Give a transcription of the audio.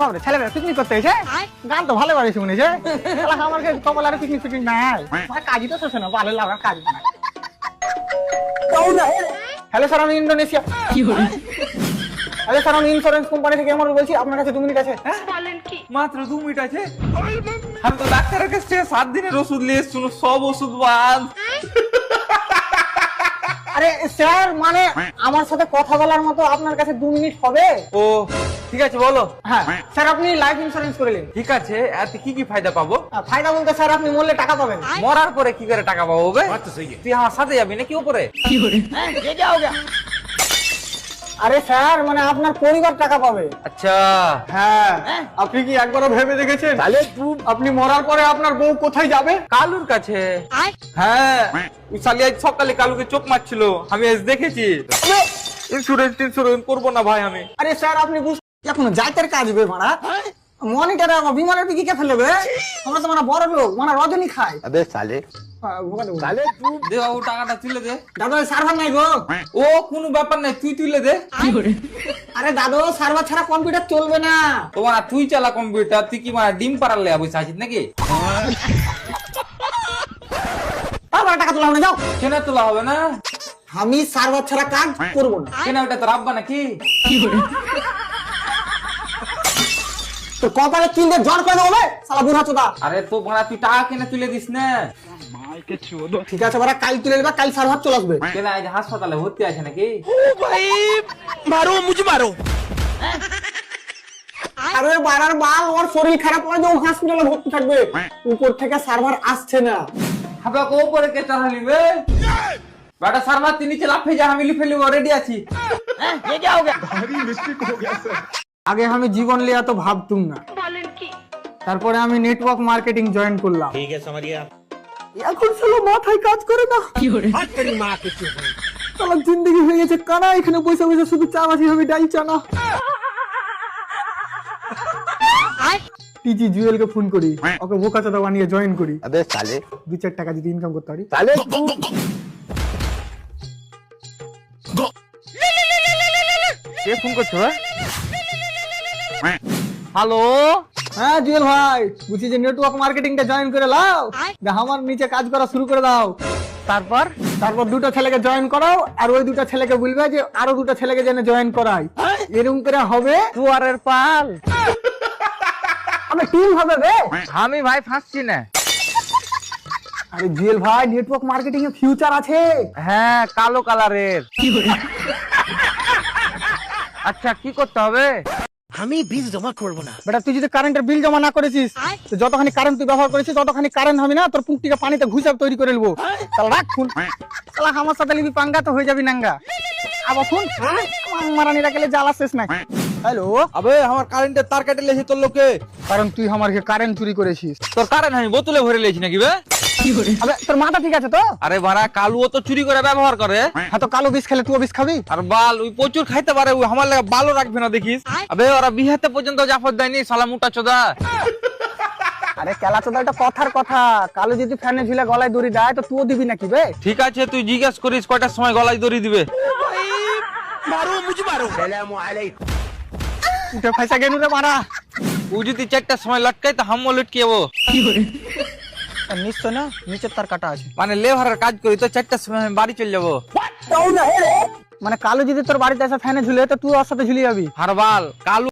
বাবরে ছেলেরা পিকনিক করতে এসে? গান তো ভালো বাড়ি শুনেছে আমার কপাল আর পিকনিক পিকনিক নাই। কাজই তো শেষ না ভালো লাগা কাজ না। হ্যালো স্যার আমি ইন্দোনেশিয়া হ্যালো স্যার আমি ইন্স্যুরেন্স কোম্পানি থেকে আমার বলছি আপনার কাছে দু মিনিট আছে হ্যাঁ? মাত্র দু মিনিট আছে। আমি তো ডাক্তারের কাছ থেকে সাত দিনের ওষুধ নিয়ে সব ওষুধ বাদ। আরে স্যার মানে আমার সাথে কথা বলার মতো আপনার কাছে দু মিনিট হবে? ও ঠিক আছে বলো। হ্যাঁ। স্যার আপনি লাইফ ইন্স্যুরেন্স করে নিন। ঠিক আছে এতে কি কি ফায়দা পাবো? ফায়দা বলতে স্যার আপনি মরলে টাকা পাবেন। মরার পরে কি করে টাকা পাবো বে? তুই আমার সাথে যাবি নাকি উপরে? কি করে যাও যা আরে স্যার মানে আপনার পরিবার টাকা পাবে। আচ্ছা। হ্যাঁ আপনি কি একবারও ভেবে দেখেছেন? তাহলে আপনি মরার পরে আপনার বউ কোথায় যাবে? কালুর কাছে। হ্যাঁ। সালি আজ সকালে কালুকে চোখ মারছিল। আমি আজ দেখেছি। ইন্স্যুরেন্স ইন্স্যুরেন্স করব না ভাই আমি। আরে স্যার আপনি বুঝতে এখন যাইতের কাজ বে মারা মনিটারে বিমানের পিকে ফেলবে? তোমরা তো মানে বড় লোক মানে রজনী খায়। আবে সালে তুই দে ও টাকাটা তুলে দে। সার্ভার নাই গো। ও কোনো ব্যাপার নাই তুই তুলে দে। আরে দাদু সার্ভার ছাড়া কম্পিউটার চলবে না। মারা তুই চালা কম্পিউটার তুই কি মারা ডিম পাড়ার লেয়া বসে নাকি? টাকা তোলা হবে কেন তোলা হবে না? আমি সার্ভার ছাড়া কাজ হ্যাঁ। করব না। কেন ওটা তো রাব্বা নাকি? কি তো কপালে তিন দিন জ্বর করে দেবো বে, শালা বুড়া চোদা। আরে তো ভাড়া তুই টাকা কেনে তুলে দিস না। ঠিক আছে কাল তুলে নেবা কাল সার্ভার চলে আসবে। কেন আজ হাসপাতালে ভর্তি আছে নাকি? আরে বাড়ার বাল ওর শরীর খারাপ হলে যে হসপিটালে ভর্তি থাকবে। উপর থেকে সার্ভার আসছে না। হবে কো পরে কে চালালি বে বেটা তুই নিচে লাফে যা আমি লিখে লিব রেডি আছি। আগে আমি জীবন লিয়া এত ভাবতুম না। তারপরে আমি নেটওয়ার্ক মার্কেটিং জয়েন করলাম। ঠিক আছে মারিয়া। এখন চলো মাথায় কাজ করে না। কি করে? হাতের মা কিছু তোমার জিন্দগি হয়ে গেছে কানা এখানে বসে বসে শুধু চা মাছি হবে ডাল চানা টিজি জুয়েল কে ফোন করি হ্যাঁ। ওকে বোকা চাদা বানিয়ে জয়েন করি। আবে চালে দু চার টাকা যদি ইনকাম করতে পারি। তাহলে কে ফোন করছ হ্যালো হ্যাঁ জুয়েল ভাই বলছি যে নেটওয়ার্ক মার্কেটিংটা জয়েন করে লাও। আমার নিচে কাজ করা শুরু করে দাও। তারপর? তারপর দুটো ছেলেকে জয়েন করাও আর ওই দুটো ছেলেকে বলবে যে আরও দুটো ছেলেকে যেন জয়েন করাই। এরকম করে হবে। দুয়ারের পাল। আমি টিম হবে বে। আমি ভাই ফাঁসছি না। আরে জুয়েল ভাই নেটওয়ার্ক মার্কেটিং এ ফিউচার আছে। হ্যাঁ কালো কালারের আচ্ছা কি করতে হবে? আমি বিল জমা করব না। বেটা তুই যদি কারেন্টের বিল জমা না করেছিস তো যতখানি কারেন্ট তুই ব্যবহার করেছিস ততখানি কারেন্ট হবে না তোর পুকটিকে পানিতে ঘুষাব তৈরি করে নেব। তাহলে রাখ ফোন তাহলে আমার সাথে লিবি পাঙ্গা তো হয়ে যাবি নাঙ্গা আবার ফোন মারানিরা গেলে জ্বালা শেষ নাই। হ্যালো? আবে আমার কারেন্টের তার কেটে লেছি তোর লোকে। কারণ তুই আমার কারেন্ট চুরি করেছিস। তোর কারেন্ট আমি বোতলে ভরে লেছি নাকি বে? তোর মাথা ঠিক আছে তো? আরে কালুও তো চুরি করে ব্যবহার করে। হ্যাঁ তো কালো বিষ খেলে তুই বিষ খাবি? আর বাল প্রচুর খাইতে পারে আমার রাখবে না দেখিস। ওরা বিহাতে পর্যন্ত দেয়নি কথার কথা। যদি ফ্যানে গলায় দেয় তো তুইও দিবি নাকি বে? ঠিক আছে তুই জিজ্ঞেস করিস কয়টার সময় গলায় দড়ি দিবে। মারো উঠে ফাইসা রে মারা ও যদি চারটার সময় লটকাই তো হামও লটকিয়ে নিশ্চয় না নিচের তার কাটা আছে। মানে লেভারের কাজ করি তো চারটার সময় আমি বাড়ি চলে যাব। মানে কালো যদি তোর বাড়িতে এসে ফ্যানে ঝুলে তো তুই ওর সাথে ঝুলে যাবি। হারবাল বাল কালু